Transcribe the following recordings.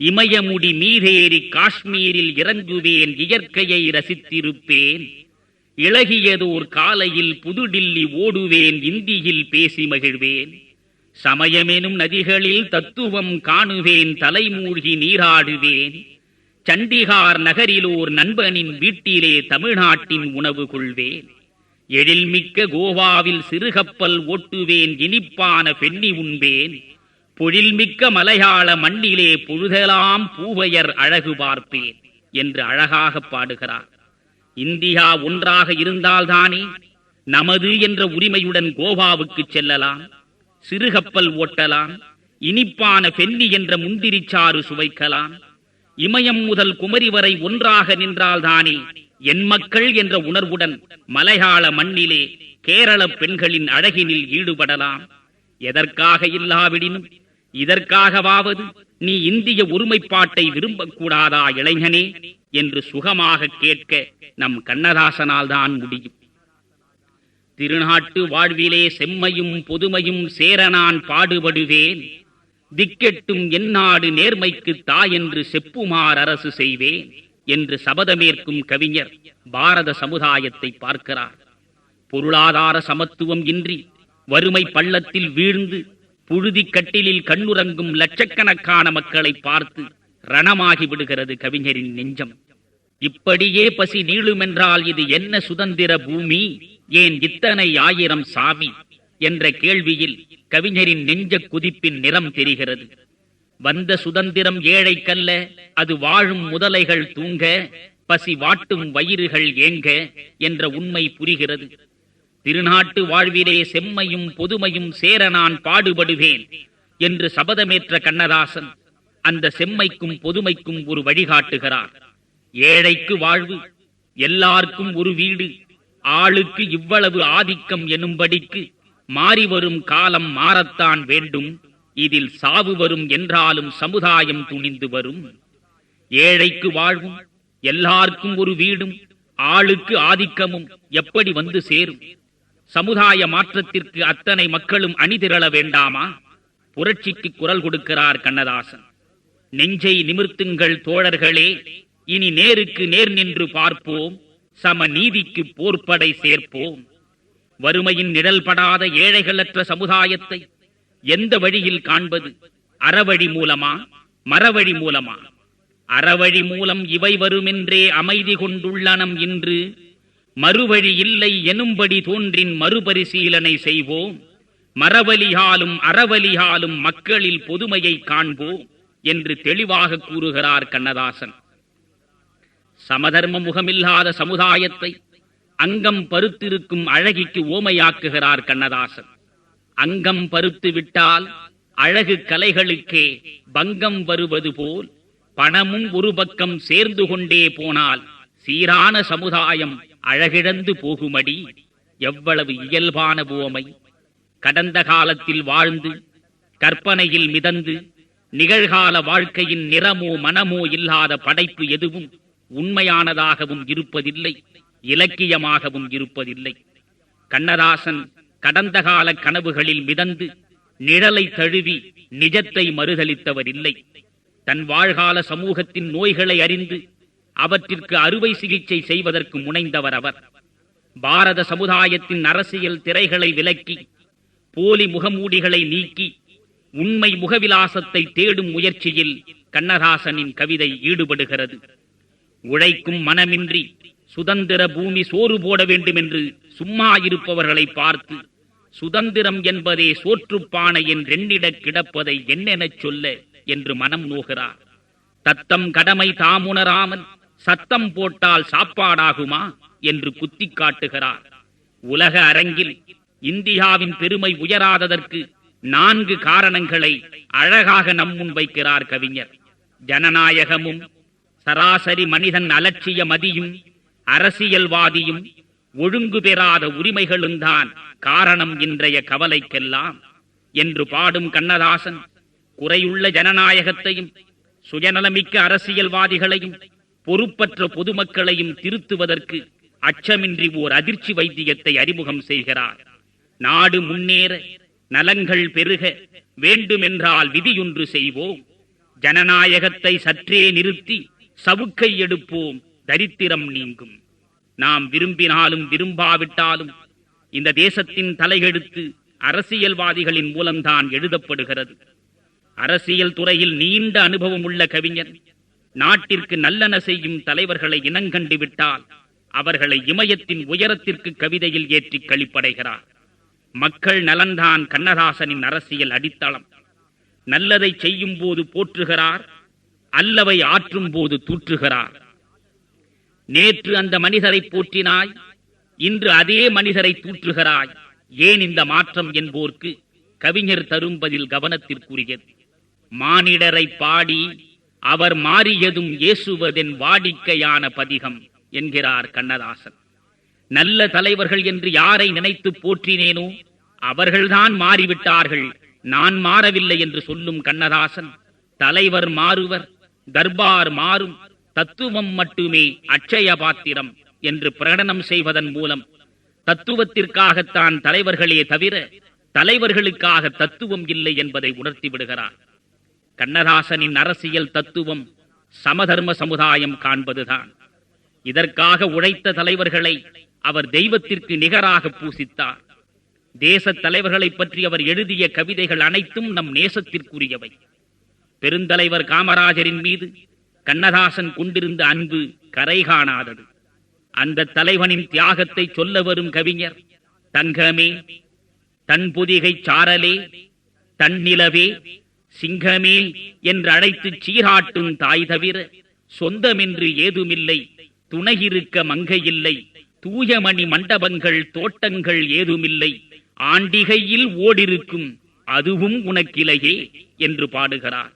இமயமுடி மீதேறி காஷ்மீரில் இறங்குவேன் இயற்கையை ரசித்திருப்பேன். இளகியதோர் காலையில் புதுடில்லி ஓடுவேன் இந்தியில் பேசி மகிழ்வேன். சமயமெனும் நதிகளில் தத்துவம் காணுவேன் தலைமூழ்கி நீராடுவேன். சண்டிகார் நகரிலோர் நண்பனின் வீட்டிலே தமிழ்நாட்டின் உணவு கொள்வேன். எழில்மிக்க கோவாவில் சிறுகப்பல் ஓட்டுவேன் இனிப்பான பெண்ணி உண்பேன். பொழில்மிக்க மலையாள மண்ணிலே பொழுதெல்லாம் பூவையர் அழகு பார்ப்பேன் என்று அழகாக பாடுகிறார். இந்தியா ஒன்றாக இருந்தால்தானே நமது என்ற உரிமையுடன் கோவாவுக்கு செல்லலாம் சிறுகப்பல் ஓட்டலாம் இனிப்பான பெண்ணி என்ற முந்திரிச்சாறு சுவைக்கலாம். இமயம் முதல் குமரி வரை ஒன்றாக நின்றால்தானே என் மக்கள் என்ற உணர்வுடன் மலையாள மண்ணிலே கேரள பெண்களின் அழகினில் ஈடுபடலாம். எதற்காக இல்லாவிடினும் இதற்காகவாவது நீ இந்திய ஒருமைப்பாட்டை விரும்பக்கூடாதா இளைஞனே என்று சுகமாக கேட்க நம் கண்ணதாசனால் தான் முடியும். திருநாட்டு வாழ்விலே செம்மையும் பொதுமையும் சேர நான் பாடுபடுவேன். திக்கெட்டும் எந்நாடு நேர்மைக்கு தாயென்று செப்புமார் அரசு செய்வேன் என்று சபதமேற்கும் கவிஞர் பாரத சமுதாயத்தை பார்க்கிறார். பொருளாதார சமத்துவம் இன்றி வறுமை பள்ளத்தில் வீழ்ந்து புழுதி கட்டிலில் கண்ணுறங்கும் லட்சக்கணக்கான மக்களை பார்த்து ரணமாகி விடுகிறது கவிஞரின் நெஞ்சம். இப்படியே பசி நீளுமென்றால் இது என்ன சுதந்திர பூமி? ஏன் இத்தனை ஆயிரம் சாமி? என்ற கேள்வியில் கவிஞரின் நெஞ்ச குதிப்பின் நிறம் தெரிகிறது. வந்த சுதந்திரம் ஏழைக்கல்ல அது வாழும் முதலைகள் தூங்க பசி வாட்டும் வயிறுகள் ஏங்க என்ற உண்மை புரிகிறது. திருநாட்டு வாழ்விலே செம்மையும் பொதுமையும் சேர நான் பாடுபடுவேன் என்று சபதமேற்ற கண்ணதாசன் அந்த செம்மைக்கும் பொதுமைக்கும் ஒரு வழிகாட்டுகிறார். ஏழைக்கு வாழ்வு எல்லாருக்கும் ஒரு வீடு ஆளுக்கு இவ்வளவு ஆதிக்கம் எனும்படிக்கு மாறி வரும் காலம் மாறத்தான் வேண்டும். இதில் சாவு வரும் என்றாலும் சமுதாயம் துணிந்து வரும். ஏழைக்கு வாழ்வும் எல்லாருக்கும் ஒரு வீடும் ஆளுக்கு ஆதிக்கமும் எப்படி வந்து சேரும்? சமுதாய மாற்றத்திற்கு அத்தனை மக்களும் அணிதிரள வேண்டாமா? புரட்சிக்கு குரல் கொடுக்கிறார் கண்ணதாசன். நெஞ்சை நிமிர்த்துங்கள் தோழர்களே இனி நேருக்கு நேர் நின்று பார்ப்போம் சம நீதிக்கு போர்ப்படை சேர்ப்போம். வறுமையின் நிழல்படாத ஏழைகளற்ற சமுதாயத்தை எந்த வழியில் காண்பது? அறவழி மூலமா மரவழி மூலமா? அறவழி மூலம் இவை வருமென்றே அமைதி கொண்டுள்ளனம் இன்று மறுவழி இல்லை எனும்படி தோன்றின் மறுபரிசீலனை செய்வோம். மரவலியாலும் அறவலியாலும் மக்களில் பொதுமையை காண்போம் என்று தெளிவாக கூறுகிறார் கண்ணதாசன். சமதர்ம முகமில்லாத சமுதாயத்தை அங்கம் பருத்திருக்கும் அழகிக்கு ஓமையாக்குகிறார் கண்ணதாசன். அங்கம் பருத்து விட்டால் அழகு கலைகளுக்கே பங்கம் வருவது போல் பணமும் ஒரு பக்கம் சேர்ந்து கொண்டே போனால் சீரான சமுதாயம் அழகிழந்து போகுமடி எவ்வளவு இயல்பான ஓமை. கடந்த காலத்தில் வாழ்ந்து கற்பனையில் மிதந்து நிகழ்கால வாழ்க்கையின் நிறமோ மனமோ இல்லாத படைப்பு எதுவும் உண்மையானதாகவும் இருப்பதில்லை இலக்கியமாகவும் இருப்பதில்லை. கண்ணதாசன் கடந்த கால கனவுகளில் மிதந்து நிழலை தழுவி நிஜத்தை மறுதளித்தவர் இல்லை தன் வாழ்கால சமூகத்தின் நோய்களை அறிந்து அவற்றிற்கு அறுவை சிகிச்சை செய்வதற்கு முனைந்தவர் அவர். பாரத சமுதாயத்தின் அரசியல் திரைகளை விலக்கி போலி முகமூடிகளை நீக்கி உண்மை முகவிலாசத்தை தேடும் முயற்சியில் கண்ணதாசனின் கவிதை ஈடுபடுகிறது. உழைக்கும் மனமின்றி சுதந்திர பூமி சோறு போட வேண்டும் என்று சும்மா இருப்பவர்களை பார்த்து சுதந்திரம் என்பதே சோற்றுப்பானை என்றெண்ணிடக் கிடப்பதை என்னெனச் சொல்ல என்று மனம் நோகிறார். தத்தம் கடமை தாமுணராமல் சத்தம் போட்டால் சாப்பாடாகுமா என்று குத்தி காட்டுகிறார். உலக அரங்கில் இந்தியாவின் பெருமை உயராததற்கு நான்கு காரணங்களை அழகாக நம் முன் வைக்கிறார் கவிஞர். ஜனநாயகமும் சராசரி மனிதன் அலட்சிய மதியும் அரசியல்வாதியும் ஒழுங்கு பெறாத உரிமைகளும் தான் காரணம் இன்றைய கவலைக்கெல்லாம் என்று பாடும் கண்ணதாசன் குறையுள்ள ஜனநாயகத்தையும் சுயநலமிக்க அரசியல்வாதிகளையும் பொறுப்பற்ற பொதுமக்களையும் திருத்துவதற்கு அச்சமின்றி ஓர் அதிர்ச்சி வைத்தியத்தை அறிமுகம் செய்கிறார். நாடு முன்னேற நலங்கள் பெருக வேண்டுமென்றால் விதியொன்று செய்வோம். ஜனநாயகத்தை சற்றே நிறுத்தி சவுக்கை எடுப்போம். தரித்திரம் நீங்கும். நாம் விரும்பினாலும் விரும்பாவிட்டாலும் இந்த தேசத்தின் தலையெழுத்து அரசியல்வாதிகளின் மூலம்தான் எழுதப்படுகிறது. அரசியல் துறையில் நீண்ட அனுபவம் உள்ள கவிஞர் நாட்டிற்கு நல்லன செய்யும் தலைவர்களை இனங்கண்டு விட்டால் அவர்களை இமயத்தின் உயரத்திற்கு கவிதையில் ஏற்றி கழிப்படைகிறார். மக்கள் நலன்தான் கண்ணதாசனின் அரசியல் அடித்தளம். நல்லதை செய்யும் போது போற்றுகிறார் அல்லவை ஆற்றும் போது தூற்றுகிறார். நேற்று அந்த மனிதரை போற்றினாய் இன்று அதே மனிதரை தூற்றுகிறாய். ஏன் இந்த மாற்றம் என்போர்க்கு கவிஞர் தரும் பதில் கவனத்திற்குரியது. மானிடரை பாடி அவர் மாறியதும் ஏசுவதென் வாடிக்கையான பதிகம் என்கிறார் கண்ணதாசன். நல்ல தலைவர்கள் என்று யாரை நினைத்து போற்றினேனோ அவர்கள்தான் மாறிவிட்டார்கள். நான் மாறவில்லை என்று சொல்லும் கண்ணதாசன் தலைவர் மாறுவர் தர்பார் மாறும் தத்துவம் மட்டுமே அட்சய பாத்திரம் என்று பிரகடனம் செய்வதன் மூலம் தத்துவத்திற்காகத்தான் தலைவர்களே தவிர தலைவர்களுக்காக தத்துவம் இல்லை என்பதை உணர்த்தி விடுகிறார். கண்ணதாசனின் அரசியல் தத்துவம் சமதர்ம சமுதாயம் காண்பதுதான். இதற்காக உழைத்த தலைவர்களை அவர் தெய்வத்திற்கு நிகராக பூசித்தார். தேச தலைவர்களை பற்றி அவர் எழுதிய கவிதைகள் அனைத்தும் நம் நேசத்திற்குரியவை. பெருந்தலைவர் காமராஜரின் மீது கண்ணதாசன் கொண்டிருந்த அன்பு கரை காணாதது. அந்த தலைவனின் தியாகத்தை சொல்ல வரும் கவிஞர் தங்கமே தன் புதிகை சாரலே தன்னிலவே சிங்கமே என்று அழைத்து சீராட்டும் தாய் தவிர சொந்தமென்று ஏதுமில்லை. துணையிருக்க மங்கையில்லை. தூயமணி மண்டபங்கள் தோட்டங்கள் ஏதுமில்லை. ஆண்டிகையில் ஓடிருக்கும் அதுவும் உனக்கிலையே என்று பாடுகிறார்.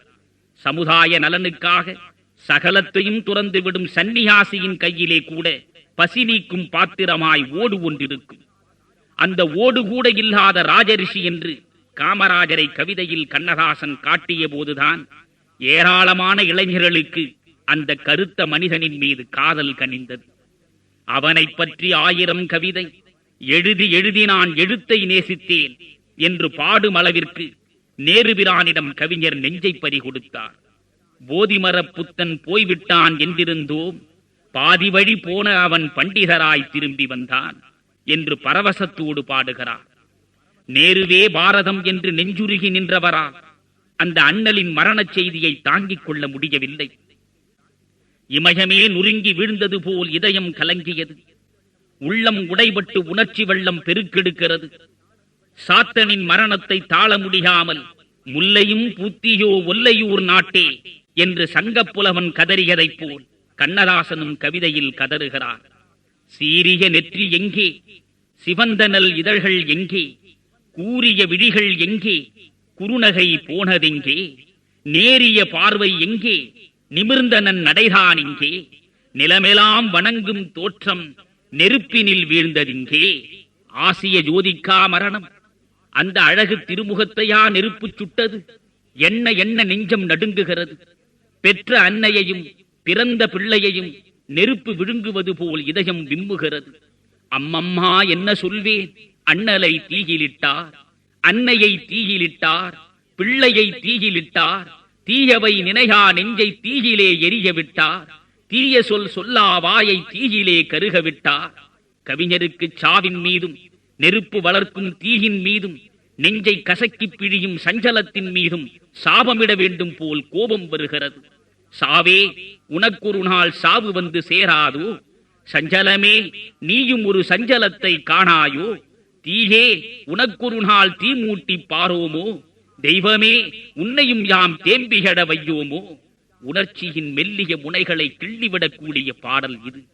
சமுதாய நலனுக்காக சகலத்தையும் துறந்துவிடும் சன்னியாசியின் கையிலே கூட பசி நீக்கும் பாத்திரமாய் ஓடு ஒன்றிருக்கும். அந்த ஓடு கூட இல்லாத ராஜரிஷி என்று காமராஜரை கவிதையில் கண்ணதாசன் காட்டிய போதுதான் ஏராளமான இளைஞர்களுக்கு அந்த கருத்த மனிதனின் மீது காதல் கனிந்தது. அவனை பற்றி ஆயிரம் கவிதை எழுதி எழுதி நான் எழுத்தை நேசித்தேன் என்று பாடும் அளவிற்கு நேருபிரானிடம் கவிஞர் நெஞ்சை பறி கொடுத்தார் போதிமரப் புத்தன் போய்விட்டான் என்றிருந்தோம் பாதி வழி போன அவன் பண்டிதராய் திரும்பி வந்தான் என்று பரவசத்தோடு பாடுகிறார். நேருவே பாரதம் என்று நெஞ்சுருகி நின்றவரா அந்த அண்ணலின் மரணச் செய்தியை தாங்கிக் கொள்ள முடியவில்லை. இமயமே நுருங்கி வீழ்ந்தது போல் இதயம் கலங்கியது. உள்ளம் உடைபட்டு உணர்ச்சி வெள்ளம் பெருக்கெடுக்கிறது. சாத்தனின் மரணத்தை தாழ முடியாமல் முல்லையும் பூத்தியோ ஒல்லையூர் நாட்டே என்று சங்கப்புலவன் கதறியதைப் போல் கண்ணதாசனும் கவிதையில் கதறுகிறார். சீரிய நெற்றி எங்கே? சிவந்தனல் இதழ்கள் எங்கே? கூறிய விழிகள் எங்கே? குறுநகை போனதெங்கே? நேரிய பார்வை எங்கே? நிமிர்ந்தனன் நடைதான் இங்கே? நிலமெலாம் வணங்கும் தோற்றம் நெருப்பினில் வீழ்ந்ததிங்கே? ஆசிய ஜோதிக்கா மரணம். அந்த அழகு திருமுகத்தையா நெருப்பு சுட்டது? என்ன என்ன நெஞ்சம் நடுங்குகிறது? பெற்ற அன்னையையும் பிறந்த பிள்ளையையும் நெருப்பு விழுங்குவது போல் இதயம் விம்முகிறது. அம்மம்மா என்ன சொல்வேன்? அண்ணலை தீயிலிட்டார் அன்னையை தீயிலிட்டார் பிள்ளையை தீயிலிட்டார் தீயவை நினையா நெஞ்சை தீயிலே எரிய விட்டார் தீய சொல் சொல்லா வாயை தீயிலே கருக விட்டார். கவிஞருக்கு சாவின் மீதும் நெருப்பு வளர்க்கும் தீயின் மீதும் நெஞ்சை கசக்கிப் பிழியும் சஞ்சலத்தின் மீதும் சாபமிட வேண்டும் போல் கோபம் வருகிறது. சாவே உனக்கொரு நாள் சாவு வந்து சேராதோ? சஞ்சலமே நீயும் ஒரு சஞ்சலத்தை காணாயோ? தீயே உனக்கொரு நாள் தீ மூட்டி பாரோமோ? தெய்வமே உன்னையும் யாம் தேம்பிகட வையோமோ? உணர்ச்சியின் மெல்லிய முனைகளை கிள்ளிவிடக்கூடிய பாடல் இது.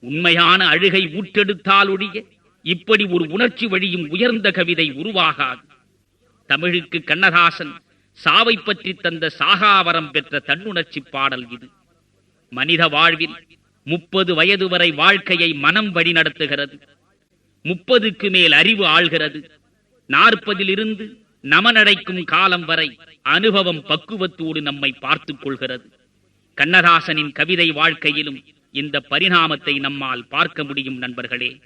உண்மையான அழுகை ஊற்றெடுத்தாலொழிய இப்படி ஒரு உணர்ச்சி வழியும் உயர்ந்த கவிதை உருவாகாது. தமிழுக்கு கண்ணதாசன் சாவை பற்றி தந்த சாகாவரம் பெற்ற தன்னுணர்ச்சி பாடல் இது. மனித வாழ்வில் முப்பது வயது வரை வாழ்க்கையை மனம் வழி நடத்துகிறது. முப்பதுக்கு மேல் அறிவு ஆள்கிறது. நாற்பதிலிருந்து நமனடைக்கும் காலம் வரை அனுபவம் பக்குவத்தோடு நம்மை பார்த்துக் கொள்கிறது. கண்ணதாசனின் கவிதை வாழ்க்கையிலும் இந்த பரிணாமத்தை நம்மால் பார்க்க முடியும் நண்பர்களே.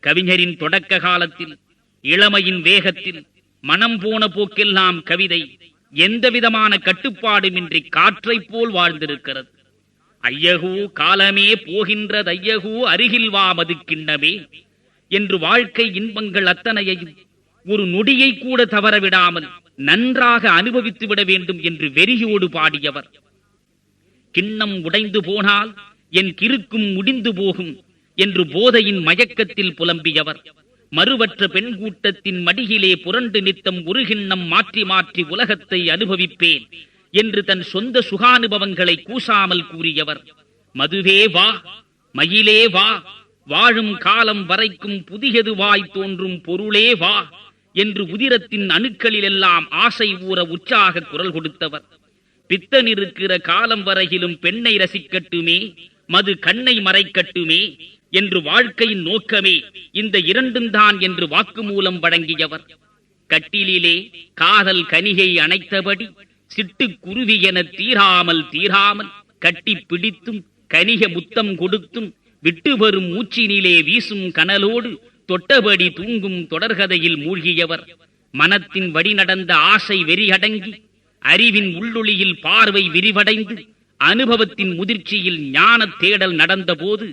கவிஞரின் தொடக்க காலத்தில் இளமையின் வேகத்தில் மனம் போன போக்கெல்லாம் கவிதை எந்த விதமான கட்டுப்பாடுமின்றி காற்றைப் போல் வாழ்ந்திருக்கிறது. ஐயகூ காலமே போகின்றது ஐயகூ அருகில் வா மதுக்கிண்ணமே. என்று வாழ்க்கை இன்பங்கள் அத்தனையையும் ஒரு நொடியை கூட தவறவிடாமல் நன்றாக அனுபவித்து விட வேண்டும் என்று வெறியோடு பாடியவர். கிண்ணம் உடைந்து போனால் என் கிறுக்கும் முடிந்து போகும் என்று போதையின் மயக்கத்தில் புலம்பியவர். மறுவற்ற பெண் கூட்டத்தின் மடியிலே புரண்டு நித்தம் ஒரு கிண்ணம் மாற்றி மாற்றி உலகத்தை அனுபவிப்பேன் என்று தன் சொந்த சுகானுபவங்களை கூசாமல் கூறியவர். மதுவே வா மயிலே வா வாழும் காலம் வரைக்கும் புதியதுவாய் தோன்றும் பொருளே வா என்று உதிரத்தின் அணுக்களிலெல்லாம் ஆசை ஊற உற்சாக குரல் கொடுத்தவர். பித்தன் இருக்கிற காலம் வரையிலும் பெண்ணை ரசிக்கட்டுமே மது கண்ணை மறைக்கட்டுமே என்று வாழ்க்கையின் நோக்கமே இந்த இரண்டும் தான் என்று வாக்குமூலம் வழங்கியவர். கட்டிலிலே காதல் கனிகை அணைத்தபடி சிட்டுக்குருவி என தீராமல் தீராமல் கட்டி பிடித்தும் கனிக முத்தம் கொடுத்தும் விட்டு வரும் மூச்சினிலே வீசும் கனலோடு தொட்டபடி தூங்கும் தொடர்கதையில் மூழ்கியவர். மனத்தின் வழி நடந்த ஆசை வெறியடங்கி அறிவின் உள்ளொளியில் பார்வை விரிவடைந்து அனுபவத்தின் முதிர்ச்சியில் ஞான தேடல் நடந்தபோது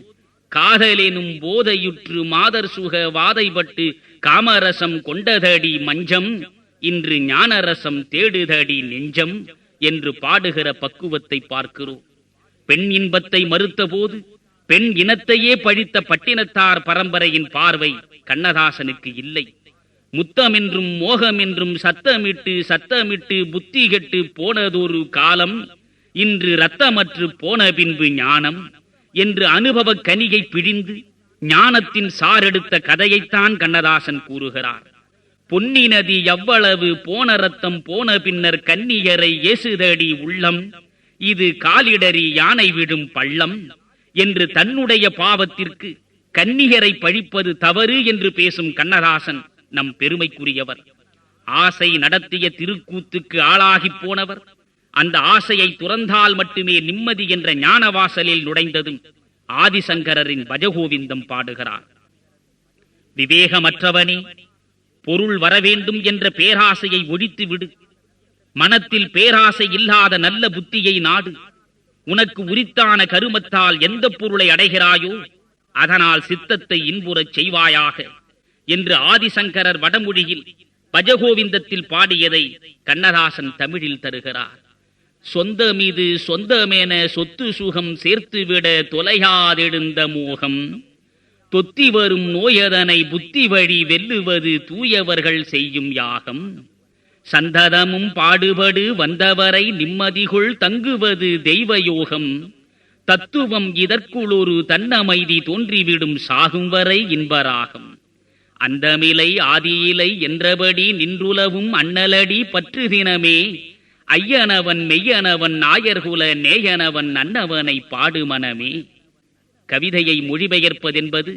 காதலெனும் போதையுற்று மாதர் சுக வாதைப்பட்டு காமரசம் கொண்டதடி மஞ்சம் இன்று ஞானரசம் தேடுதடி நெஞ்சம் என்று பாடுகிற பக்குவத்தை பார்க்கிறோம். பெண் இன்பத்தை மறுத்தபோது பெண் இனத்தையே பழித்த பட்டினத்தார் பரம்பரையின் பார்வை கண்ணதாசனுக்கு இல்லை. முத்தம் என்றும் மோகமென்றும் சத்தமிட்டு சத்தமிட்டு புத்தி கெட்டு போனதொரு காலம் இன்று ரத்தமற்று போன பின்பு ஞானம் என்று அனுபவ கனியை பிழிந்து ஞானத்தின் சாரெடுத்த கதையைத்தான் கண்ணதாசன் கூறுகிறார். பொன்னி நதி எவ்வளவு போன ரத்தம் போன பின்னர் கன்னியரை ஏசுதடி உள்ளம் இது காலிடரி யானை விடும் பள்ளம் என்று தன்னுடைய பாவத்திற்கு கன்னிகரை பழிப்பது தவறு என்று பேசும் கண்ணதாசன் நம் பெருமைக்குரியவர். ஆசை நடத்திய திருக்கூத்துக்கு ஆளாகிப் போனவர். அந்த ஆசையை துறந்தால் மட்டுமே நிம்மதி என்ற ஞானவாசலில் நுழைந்ததும் ஆதிசங்கரரின் பஜகோவிந்தம் பாடுகிறார். விவேகமற்றவனே பொருள் வரவேண்டும் என்ற பேராசையை ஒழித்து விடு மனத்தில் பேராசை இல்லாத நல்ல புத்தியை நாடு. உனக்கு உரித்தான கருமத்தால் எந்த பொருளை அடைகிறாயோ அதனால் சித்தத்தை இன்புறச் செய்வாயாக என்று ஆதிசங்கரர் வடமொழியில் பஜகோவிந்தத்தில் பாடியதை கண்ணதாசன் தமிழில் தருகிறார். சொந்த மீது சொந்தமேன சொத்து சுகம் சேர்த்துவிட தொலையாதெழுந்த மோகம் தொத்தி வரும் நோயதனை புத்தி வழி வெல்லுவது தூயவர்கள் செய்யும் யாகம். சந்ததமும் பாடுபடு வந்தவரை நிம்மதிகுள் தங்குவது தெய்வ யோகம் தத்துவம் இதற்குளொரு தன்னமைதி தோன்றிவிடும் சாகும் வரை இன்பராகும். அந்தமிலை ஆதியிலை என்றபடி நின்றுலவும் அண்ணலடி பற்று தினமே ஐயனவன் மெய்யனவன் நாயர்குல நேயனவன் அன்னவனை பாடு மனமே கவிதையை மொழிபெயர்ப்பதென்பது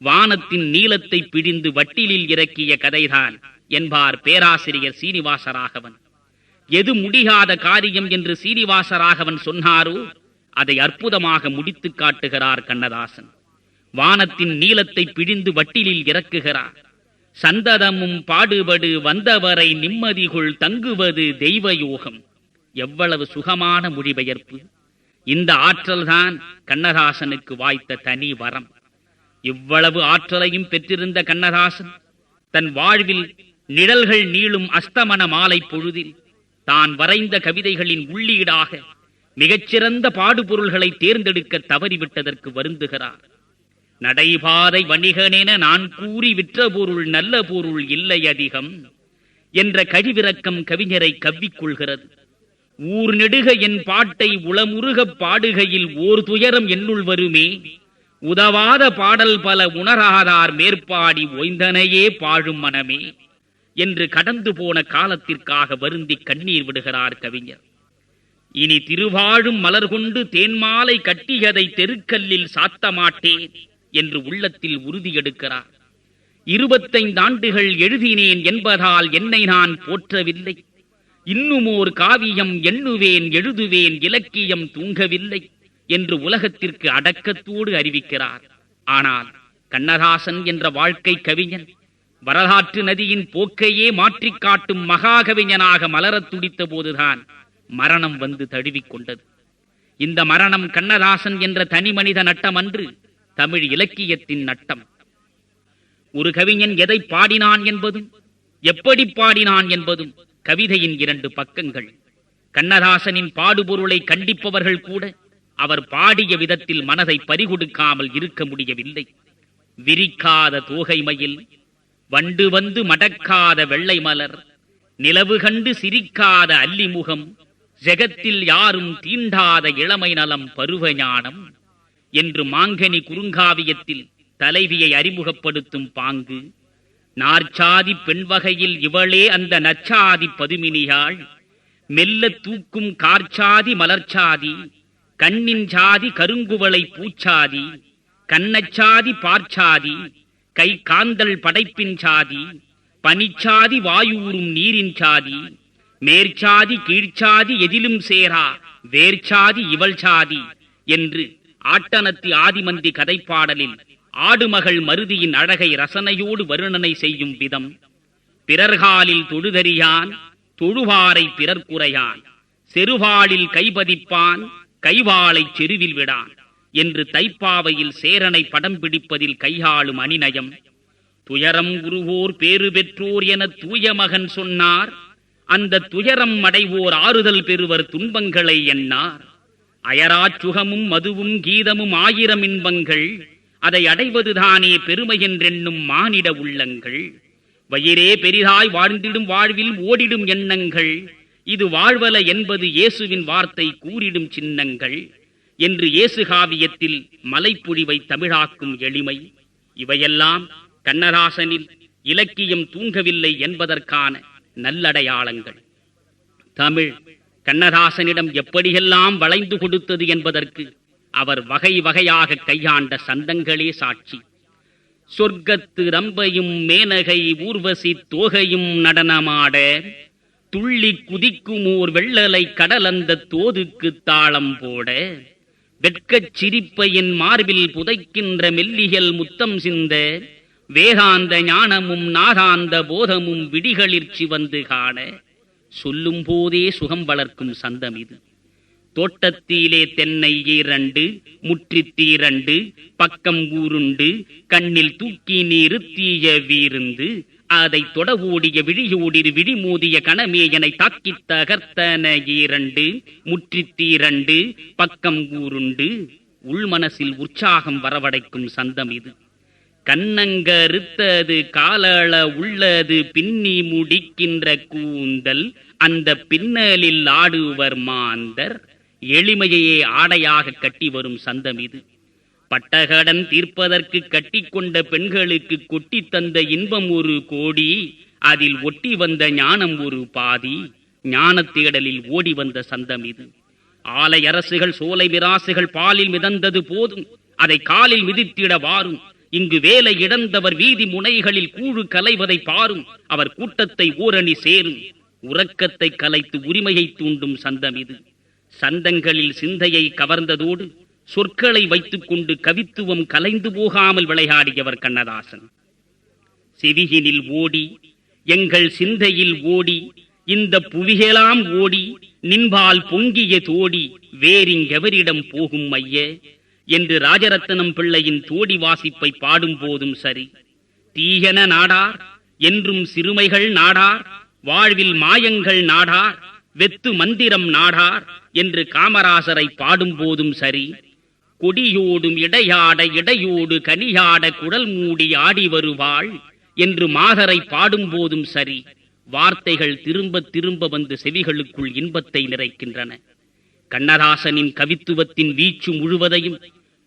வானத்தின் நீளத்தை பிடிந்து வட்டிலில் இறக்கிய கதைதான். என்பார் பேராசிரியர் சீனிவாசராகவன். எது முடியாத காரியம் என்று சீனிவாசராகவன் சொன்னாரோ அதை அற்புதமாக முடித்துக் காட்டுகிறார் கண்ணதாசன். வானத்தின் நீளத்தை பிழிந்து வட்டிலில் இறக்குகிறார். சந்ததமும் பாடுபடு வந்தவரை நிம்மதிகுள் தங்குவது தெய்வ யோகம் எவ்வளவு சுகமான மொழிபெயர்ப்பு. இந்த ஆற்றல்தான் கண்ணதாசனுக்கு வாய்த்த தனி வரம். இவ்வளவு ஆற்றலையும் பெற்றிருந்த கண்ணதாசன் தன் வாழ்வில் நிழல்கள் நீளும் அஸ்தமன மாலை பொழுதில் தான் வரைந்த கவிதைகளின் உள்ளீடாக மிகச்சிறந்த பாடுபொருள்களை தேர்ந்தெடுக்க தவறிவிட்டதற்கு வருந்துகிறார். நடைபாதை வணிகனென நான் கூறி விற்ற பொருள் நல்ல பொருள் இல்லை அதிகம் என்ற கழிவிறக்கம் கவிஞரை கவ்விக்கொள்கிறது ஊர் நெடுக என் பாட்டை உளமுருகப் பாடுகையில் ஓர் துயரம் என்னுள் வருமே உதவாத பாடல் பல உணராதார் மேற்பாடி ஓய்ந்தனையே பாழும் மனமே. என்று கடந்து போன காலத்திற்காக வருந்தி கண்ணீர் விடுகிறார் கவிஞர். இனி திருவாழும் மலர் கொண்டு தேன்மாலை கட்டியதை தெருக்கல்லில் சாத்த மாட்டேன் என்று உள்ளத்தில் உறுதியெடுக்கிறார் இருபத்தைந்து ஆண்டுகள் எழுதினேன் என்பதால் என்னை நான் போற்றவில்லை. இன்னுமோர் காவியம் எண்ணுவேன் எழுதுவேன் இலக்கியம் தூங்கவில்லை என்று உலகத்திற்கு அடக்கத்தோடு அறிவிக்கிறார். ஆனால் கண்ணதாசன் என்ற வாழ்க்கை கவிஞன் வரலாற்று நதியின் போக்கையே மாற்றிக் காட்டும் மகாகவிஞனாக மலரத் துடித்த போதுதான் மரணம் வந்து தழுவிக் கொண்டது. இந்த மரணம் கண்ணதாசன் என்ற தனி மனித நட்டம் அன்று தமிழ் இலக்கியத்தின் நட்டம். ஒரு கவிஞன் எதை பாடினான் என்பதும் எப்படி பாடினான் என்பதும் கவிதையின் இரண்டு பக்கங்கள். கண்ணதாசனின் பாடுபொருளை கண்டிப்பவர்கள் கூட அவர் பாடிய விதத்தில் மனதை பறிகொடுக்காமல் இருக்க முடியவில்லை. விரிக்காத தோகைமையில் வண்டு வந்து மடக்காத வெள்ளை மலர் நிலவு கண்டு சிரிக்காத அல்லிமுகம் ஜெகத்தில் யாரும் தீண்டாத இளமை நலம் பருவ ஞானம் என்று மாங்கனி குறுங்காவியத்தில் தலைவியை அறிமுகப்படுத்தும் பாங்கு நாற்சாதி பெண் வகையில் இவளே அந்த நச்சாதி பதுமினியாள் மெல்ல தூக்கும் கார்ச்சாதி மலர்ச்சாதி கண்ணின் சாதி கருங்குவளை பூச்சாதி கண்ணச்சாதி பார்ச்சாதி கை காந்தல் படைப்பின் சாதி பனிச்சாதி வாயூரும் நீரின் சாதி மேற்சாதி கீழ்ச்சாதி எதிலும் சேரா வேர்ச்சாதி இவள் சாதி என்று ஆட்டனத்தி ஆதிமந்தி கதைப்பாடலில் ஆடுமகள் மருதியின் அழகை ரசனையோடு வருணனை செய்யும் விதம். பிறர்காலில் தொழுதறியான் தொழுவாரை பிறர் குறையான் செருவாளில் கைபதிப்பான் கைவாளைச் செருவில் விடான். என்று தைப்பாவையில் சேரனை படம் பிடிப்பதில் கையாளும் அணிநயம் துயரம் உருவோர் பேறு பெற்றோர் என தூய மகன் சொன்னார். அந்த துயரம் அடைவோர் ஆறுதல் பெறுவர் துன்பங்களை எண்ணார். அயராச் சுகமும் மதுவும் கீதமும் ஆயிரம் இன்பங்கள். அதை அடைவதுதானே பெருமை என்றென்னும் மானிட உள்ளங்கள். வயிறே பெரிதாய் வாழ்ந்திடும் வாழ்வில் ஓடிடும் எண்ணங்கள். இது வாழ்வல என்பது இயேசுவின் வார்த்தை கூறிடும் சின்னங்கள். என்று இயேசு காவியத்தில் மலைப்புழிவை தமிழாக்கும் எளிமை. இவையெல்லாம் கண்ணராசனில் இலக்கியம் தூங்கவில்லை என்பதற்கான நல்லடையாளங்கள். தமிழ் கண்ணதாசனிடம் எப்படியெல்லாம் வளைந்து கொடுத்தது என்பதற்கு அவர் வகை வகையாக கையாண்ட சந்தங்களே சாட்சி. சொர்க்கத்து ரம்பையும் மேனகை ஊர்வசி தோகையும் நடனமாட துள்ளி குதிக்குமோர் வெள்ளலை கடலந்த தோதுக்கு தாளம் போட வெட்கச் சிரிப்பையின் மார்பில் புதைக்கின்ற மெல்லியல் முத்தம் சிந்த வேகாந்த ஞானமும் நாகாந்த போதமும் விடிகளிர்ச்சி வந்து காண சொல்லும் போதே சுகம் வளர்க்கும் சந்தம் இது. தோட்டத்திலே தென்னை ஈரண்டு முற்றித்தீரண்டு பக்கம் ஊருண்டு கண்ணில் தூக்கி நிறுத்திய வீருந்து அதை தொட விழியூடிரு விழியோடிரு கணமேயனை கணமே தாக்கித் தகர்த்தன ஈரண்டு முற்றித்தீரண்டு பக்கம் கூறுண்டு உள்மனசில் உற்சாகம் வரவடைக்கும் சந்தம் இது. கண்ணங்கருத்தது காலள உள்ளது பின்னி முடிக்கின்ற கூந்தல் அந்த பின்னலில் ஆடுவர் மாந்தர் எளிமையையே ஆடையாக கட்டி வரும் சந்தம் இது. பட்டகடன் தீர்ப்பதற்கு கட்டிக்கொண்ட பெண்களுக்கு கொட்டி தந்த இன்பம் ஒரு கோடி அதில் ஒட்டி வந்த ஞானம் ஒரு பாதி. ஞான தேடலில் ஓடி வந்த சந்தம் இது. ஆலை அரசுகள் சோலை விராசுகள் பாலில் மிதந்தது போதும். அதை காலில் மிதித்திட வாரும். இங்கு வேலை இழந்தவர் வீதி முனைகளில் கூழு கலைவதை பாரும். அவர் கூட்டத்தை ஓரணி சேரும். உறக்கத்தை கலைத்து உரிமையை தூண்டும் சந்தம் இது. சந்தங்களில் சிந்தையை கவர்ந்ததோடு சொற்களை வைத்துக் கொண்டு கவித்துவம் கலைந்து போகாமல் விளையாடியவர் கண்ணதாசன். செவியினில் ஓடி எங்கள் சிந்தையில் ஓடி இந்த புவியெல்லாம் ஓடி நின்பால் பொங்கிய தோடி வேறிங்கெவரிடம் போகும் ஐய என்று ராஜரத்னம் பிள்ளையின் தோடி வாசிப்பை பாடும் போதும் சரி. தீயன நாடார் என்றும் சிறுமைகள் நாடார் வாழ்வில் மாயங்கள் நாடார் வெத்து மந்திரம் நாடார் என்று காமராசரை பாடும் போதும் சரி. கொடியோடும் இடையாட இடையோடு கனியாட குடல் மூடி ஆடி வருவாள் என்று மாதரை பாடும்போதும் சரி வார்த்தைகள் திரும்ப திரும்ப வந்து செவிகளுக்குள் இன்பத்தை நிறைக்கின்றன. கண்ணதாசனின் கவித்துவத்தின் வீச்சு முழுவதையும்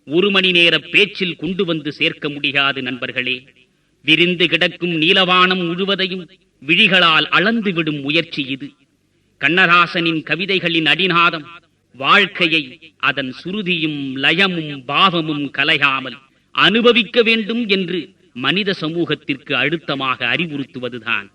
ஒரு மணி நேர பேச்சில் கொண்டு வந்து சேர்க்க முடியாது நண்பர்களே. விரிந்து கிடக்கும் நீலவானம் முழுவதையும் விழிகளால் அளந்து விடும் முயற்சி இது. கண்ணதாசனின் கவிதைகளின் அடிநாதம் வாழ்க்கையை அதன் சுருதியும் லயமும் பாவமும் கலையாமல் அனுபவிக்க வேண்டும் என்று மனித சமூகத்திற்கு அழுத்தமாக அறிவுறுத்துவதுதான்.